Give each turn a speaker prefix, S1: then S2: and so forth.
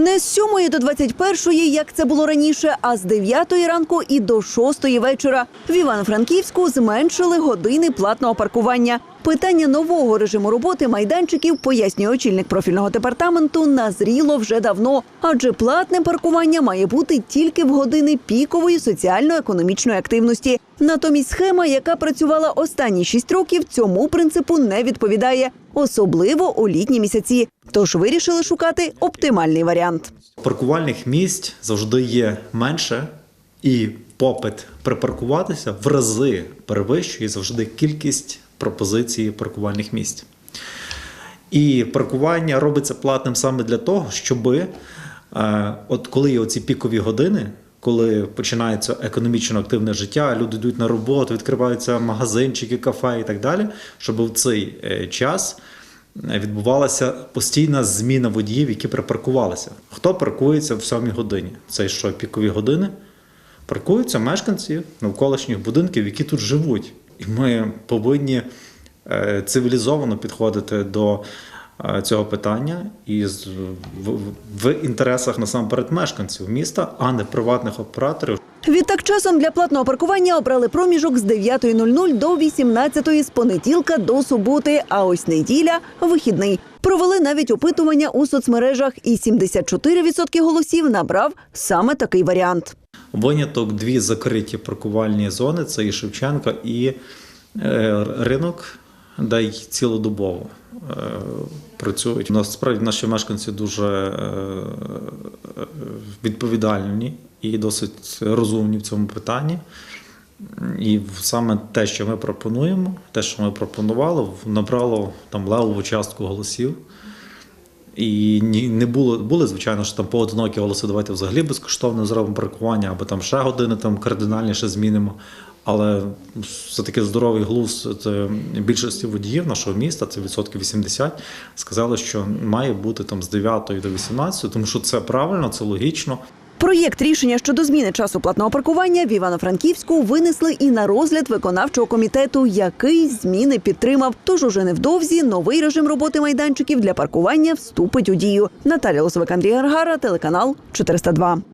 S1: Не з 7 до 21, як це було раніше, а з 9 ранку і до 6 вечора. В Івано-Франківську зменшили години платного паркування. Питання нового режиму роботи майданчиків, пояснює очільник профільного департаменту, назріло вже давно, адже платне паркування має бути тільки в години пікової соціально-економічної активності. Натомість схема, яка працювала останні шість років, цьому принципу не відповідає, особливо у літні місяці. Тож вирішили шукати оптимальний варіант.
S2: Паркувальних місць завжди є менше, і попит припаркуватися в рази перевищує завжди кількість пропозицій паркувальних місць. І паркування робиться платним саме для того, щоб е, от коли є оці пікові години, коли починається економічно активне життя, люди йдуть на роботу, відкриваються магазинчики, кафе і так далі, щоб в цей е, час е, відбувалася постійна зміна водіїв, які припаркувалися. Хто паркується в сьомій годині? Це що пікові години? Паркуються мешканці навколишніх будинків, які тут живуть. І ми повинні е, цивілізовано підходити до цього питання і в інтересах насамперед мешканців міста, а не приватних операторів.
S1: Відтак часом для платного паркування обрали проміжок з 9.00 до 18.00 з понеділка до суботи, а ось неділя – вихідний. Провели навіть опитування у соцмережах, і 74% голосів набрав саме такий варіант.
S2: Виняток дві закриті паркувальні зони це і Шевченка, і е, ринок, де й цілодобово е, працюють. Насправді наші мешканці дуже е, відповідальні і досить розумні в цьому питанні. І саме те, що ми пропонуємо, те, що ми пропонували, набрало там левову частку голосів. І не було, були, звичайно, що там поодинокі голоси, давайте взагалі безкоштовно зробимо паркування, або там ще години там кардинальніше змінимо. Але все-таки здоровий глузд більшості водіїв нашого міста, це відсотків 80, сказали, що має бути там з 9 до 18, тому що це правильно, це логічно.
S1: Проєкт рішення щодо зміни часу платного паркування в Івано-Франківську винесли і на розгляд виконавчого комітету, який зміни підтримав. Тож уже невдовзі новий режим роботи майданчиків для паркування вступить у дію. Наталя Лосовик, Андрій Гаргара, телеканал 402.